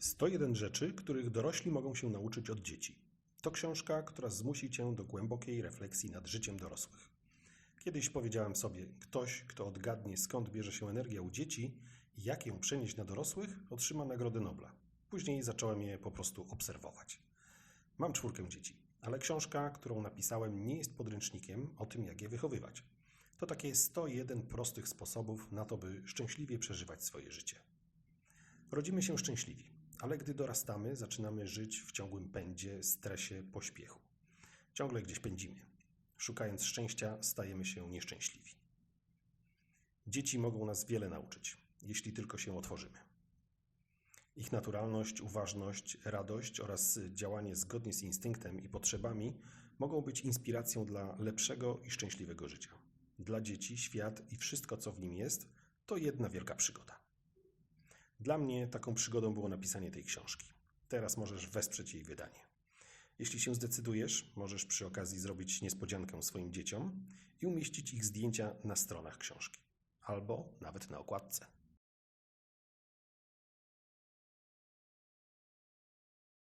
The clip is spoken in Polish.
101 rzeczy, których dorośli mogą się nauczyć od dzieci. To książka, która zmusi cię do głębokiej refleksji nad życiem dorosłych. Kiedyś powiedziałem sobie, ktoś, kto odgadnie skąd bierze się energia u dzieci i jak ją przenieść na dorosłych, otrzyma Nagrodę Nobla. Później zacząłem je po prostu obserwować. Mam czwórkę dzieci, ale książka, którą napisałem, nie jest podręcznikiem o tym, jak je wychowywać. To takie 101 prostych sposobów na to, by szczęśliwie przeżywać swoje życie. Rodzimy się szczęśliwi, ale gdy dorastamy, zaczynamy żyć w ciągłym pędzie, stresie, pośpiechu. Ciągle gdzieś pędzimy. Szukając szczęścia, stajemy się nieszczęśliwi. Dzieci mogą nas wiele nauczyć, jeśli tylko się otworzymy. Ich naturalność, uważność, radość oraz działanie zgodnie z instynktem i potrzebami mogą być inspiracją dla lepszego i szczęśliwego życia. Dla dzieci świat i wszystko, co w nim jest, to jedna wielka przygoda. Dla mnie taką przygodą było napisanie tej książki. Teraz możesz wesprzeć jej wydanie. Jeśli się zdecydujesz, możesz przy okazji zrobić niespodziankę swoim dzieciom i umieścić ich zdjęcia na stronach książki albo nawet na okładce.